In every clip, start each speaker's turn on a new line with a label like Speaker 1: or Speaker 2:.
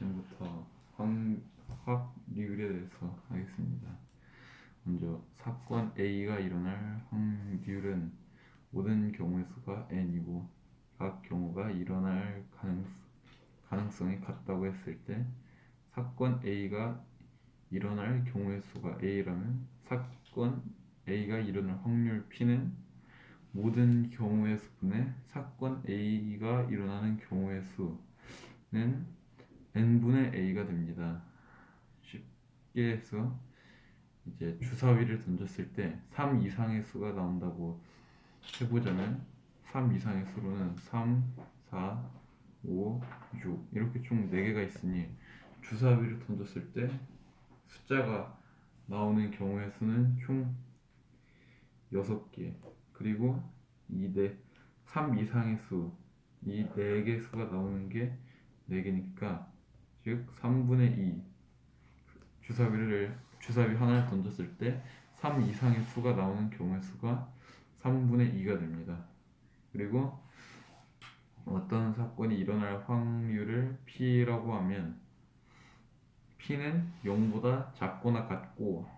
Speaker 1: 지금부터 황, 확률에 대해서 하겠습니다. 먼저 사건 A가 일어날 확률은 모든 경우의 수가 n이고 각 경우가 일어날 가능, 가능성 이 같다고 했을 때 사건 A가 일어날 경우의 수가 A라면 사건 A가 일어날 확률 P는 모든 경우의 수분의 사건 A가 일어나는 경우의 수는 n분의 A가 됩니다. 쉽게 해서 이제 주사위를 던졌을 때 3 이상의 수가 나온다고 해보자면 3 이상의 수로는 3, 4, 5, 6 이렇게 총 4개가 있으니 주사위를 던졌을 때 숫자가 나오는 경우의 수는 총 6개 그리고 이4 3 이상의 수, 이 4개 수가 나오는 게 4개니까 즉 3분의 2 주사위를 주사위 하나를 던졌을 때 3 이상의 수가 나오는 경우의 수가 3분의 2가 됩니다. 그리고 어떤 사건이 일어날 확률을 P라고 하면 P는 0보다 작거나 같고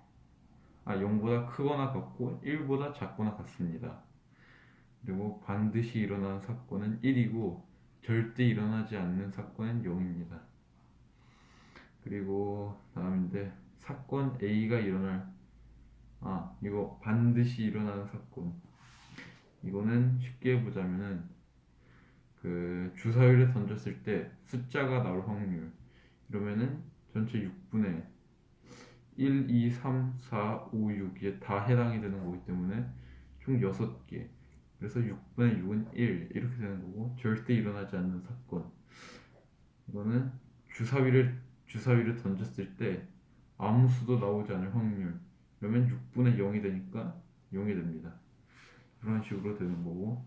Speaker 1: 아 0보다 크거나 같고 1보다 작거나 같습니다. 그리고 반드시 일어나는 사건은 1이고 절대 일어나지 않는 사건은 0입니다. 그리고 다음인데 사건 A가 일어날 아 이거 반드시 일어나는 사건. 이거는 쉽게 보자면은 그 주사위를 던졌을 때 숫자가 나올 확률. 이러면은 전체 6분의 1, 2, 3, 4, 5, 6에 다 해당이 되는 거기 때문에 총 6개. 그래서 6분의 6은 1 이렇게 되는 거고 절대 일어나지 않는 사건. 이거는 주사위를 주사위를 던졌을 때 아무 수도 나오지 않을 확률 그러면 6분의 0이 되니까 0이 됩니다 그런 식으로 되는 거고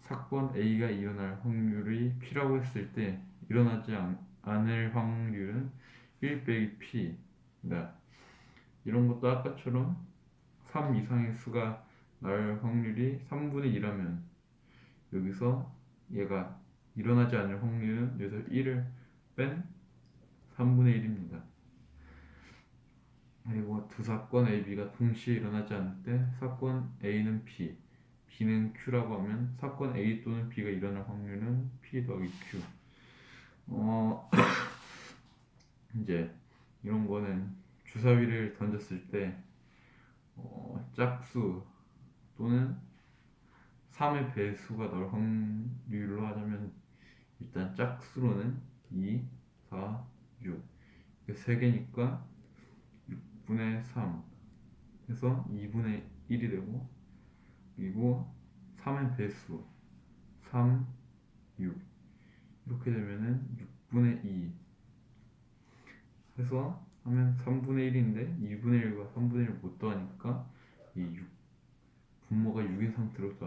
Speaker 1: 사건 A가 일어날 확률이 P라고 했을 때 일어나지 않, 않을 확률은 1 빼기 P 네. 이런 것도 아까처럼 3 이상의 수가 날 확률이 3분의 2라면 여기서 얘가 일어나지 않을 확률은 여기서 1을 뺀 3분의 1입니다. 그리고 두 사건 A, B가 동시에 일어나지 않을 때 사건 A는 P, B는 Q라고 하면 사건 A 또는 B가 일어날 확률은 P 더하기 Q. 어 이제 이런 거는 주사위를 던졌을 때 어, 짝수 또는 3의 배수가 나올 확률로 하자면 일단 짝수로는 2, 4, 6 이게 3개니까 6분의 3 해서 2분의 1이 되고 그리고 3의 배수. 3, 6 이렇게 되면은 6분의 2 해서 하면 3분의 1인데 2분의 1과 3분의 1을 못 더하니까 이 6, 분모가 6인 상태로 더